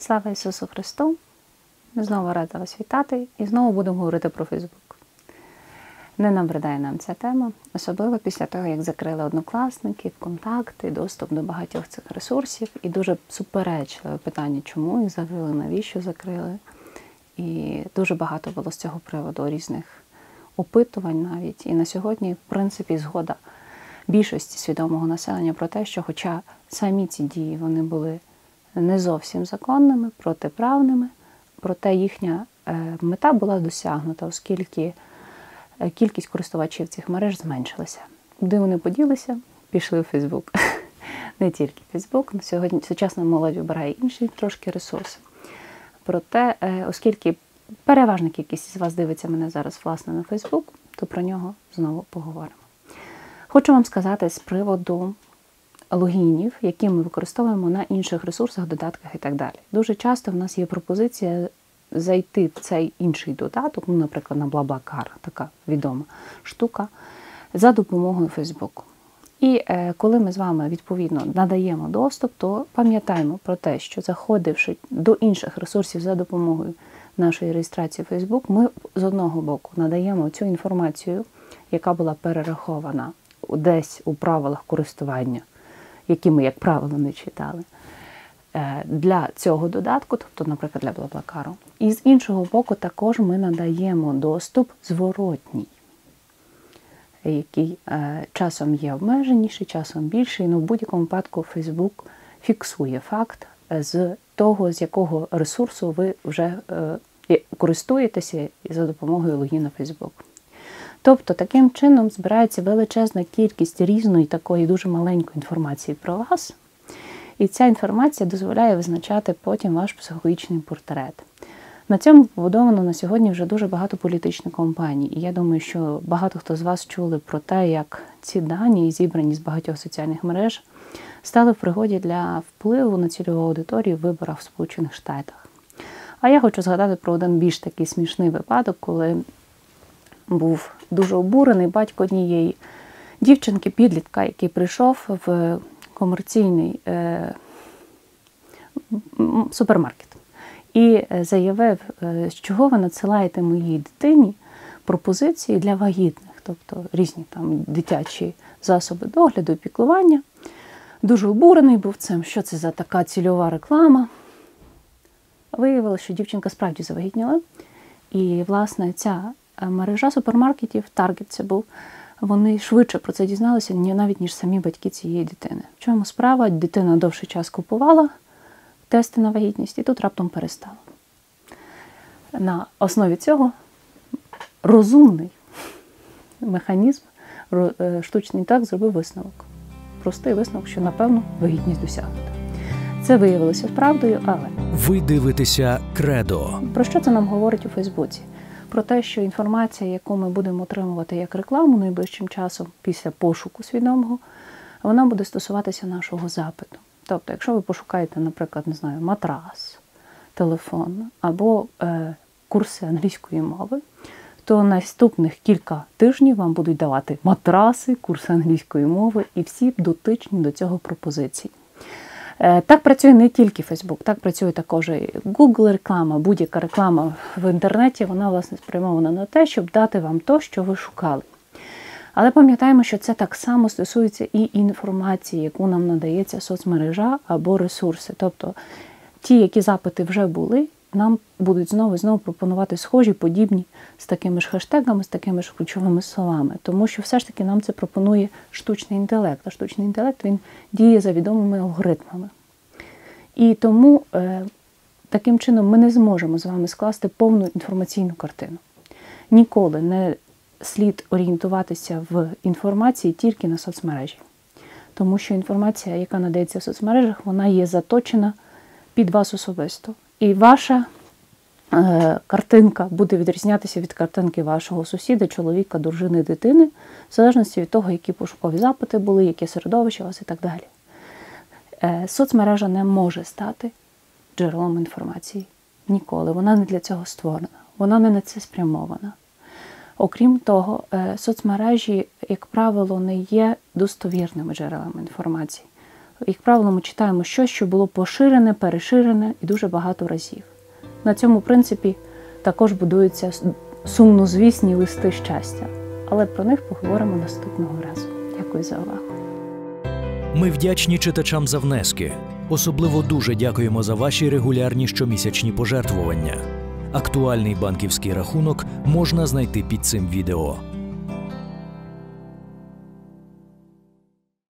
Слава Ісусу Христу! Знову рада вас вітати і знову будемо говорити про Фейсбук. Не набридає нам ця тема, особливо після того, як закрили однокласники, контакти, доступ до багатьох цих ресурсів. І дуже суперечливе питання, чому їх закрили, навіщо закрили. І дуже багато було з цього приводу різних опитувань навіть. І на сьогодні, в принципі, згода більшості свідомого населення про те, що, хоча самі ці дії вони були не зовсім законними, протиправними, проте їхня е, мета була досягнута, оскільки е, кількість користувачів цих мереж зменшилася. Куди вони поділися? Пішли в Фейсбук. Не тільки Фейсбук, сьогодні сучасна молодь вибирає інші трошки ресурси. Проте, е, оскільки переважна кількість з вас дивиться мене зараз власне на Фейсбук, то про нього знову поговоримо. Хочу вам сказати з приводу логінів, які ми використовуємо на інших ресурсах, додатках і так далі. Дуже часто в нас є пропозиція зайти в цей інший додаток, ну, наприклад, на Блаблакар, така відома штука, за допомогою Фейсбуку. І е, коли ми з вами відповідно надаємо доступ, то пам'ятаємо про те, що заходивши до інших ресурсів за допомогою нашої реєстрації Facebook, ми з одного боку надаємо цю інформацію, яка була перерахована десь у правилах користування які ми, як правило, не читали, е, для цього додатку, тобто, наприклад, для Блаблакару. І з іншого боку, також ми надаємо доступ зворотній, який е, часом є обмеженіший, часом більший, але в будь-якому випадку Facebook фіксує факт з того, з якого ресурсу ви вже е, користуєтеся за допомогою логіна Facebook. Тобто таким чином збирається величезна кількість різної такої дуже маленької інформації про вас. І ця інформація дозволяє визначати потім ваш психологічний портрет. На цьому побудовано на сьогодні вже дуже багато політичних компаній. І я думаю, що багато хто з вас чули про те, як ці дані, зібрані з багатьох соціальних мереж, стали в пригоді для впливу на цільову аудиторію в виборах в Сполучених Штатах. А я хочу згадати про один більш такий смішний випадок, коли був дуже обурений батько однієї дівчинки-підлітка, який прийшов в комерційний е, супермаркет і е, заявив, з е, чого ви надсилаєте моїй дитині пропозиції для вагітних, тобто різні там дитячі засоби догляду і піклування. Дуже обурений був цим, що це за така цільова реклама. Виявилося, що дівчинка справді завагітніла. І, власне, ця мережа супермаркетів, Target це був, вони швидше про це дізналися, навіть ніж самі батьки цієї дитини. В чому справа? Дитина довший час купувала тести на вагітність і тут раптом перестала. На основі цього розумний механізм, е, штучний інтелект зробив висновок. Простий висновок, що, напевно, вагітність досягнута. Це виявилося правдою, але ви дивитеся кредо. Про що це нам говорить у Фейсбуці? Про те, що інформація, яку ми будемо отримувати як рекламу найближчим часом після пошуку свідомого, вона буде стосуватися нашого запиту. Тобто, якщо ви пошукаєте, наприклад, не знаю, матрас, телефон або е, курси англійської мови, то наступних кілька тижнів вам будуть давати матраси, курси англійської мови і всі дотичні до цього пропозиції. Е, так працює не тільки Facebook, так працює також і Google реклама, будь-яка реклама в інтернеті, вона власне спрямована на те, щоб дати вам то, що ви шукали. Але пам'ятаємо, що це так само стосується і інформації, яку нам надається соцмережа або ресурси. Тобто ті, які запити вже були, нам будуть знову і знову пропонувати схожі, подібні з такими ж хештегами, з такими ж ключовими словами. Тому що все ж таки нам це пропонує штучний інтелект. А штучний інтелект він діє за відомими алгоритмами. І тому е, таким чином ми не зможемо з вами скласти повну інформаційну картину. Ніколи не слід орієнтуватися в інформації тільки на соцмережі. Тому що інформація, яка надається в соцмережах, вона є заточена під вас особисто. І ваша е, картинка буде відрізнятися від картинки вашого сусіда, чоловіка, дружини, дитини, в залежності від того, які пошукові запити були, яке середовище у вас і так далі. Е, соцмережа не може стати джерелом інформації ніколи. Вона не для цього створена, вона не на це спрямована. Окрім того, е, соцмережі, як правило, не є достовірними джерелами інформації. як правило, ми читаємо щось, що було поширене, переширене і дуже багато разів. На цьому принципі також будуються сумнозвісні листи щастя. Але про них поговоримо наступного разу. Дякую за увагу. Ми вдячні читачам за внески. Особливо дуже дякуємо за ваші регулярні щомісячні пожертвування. Актуальний банківський рахунок можна знайти під цим відео.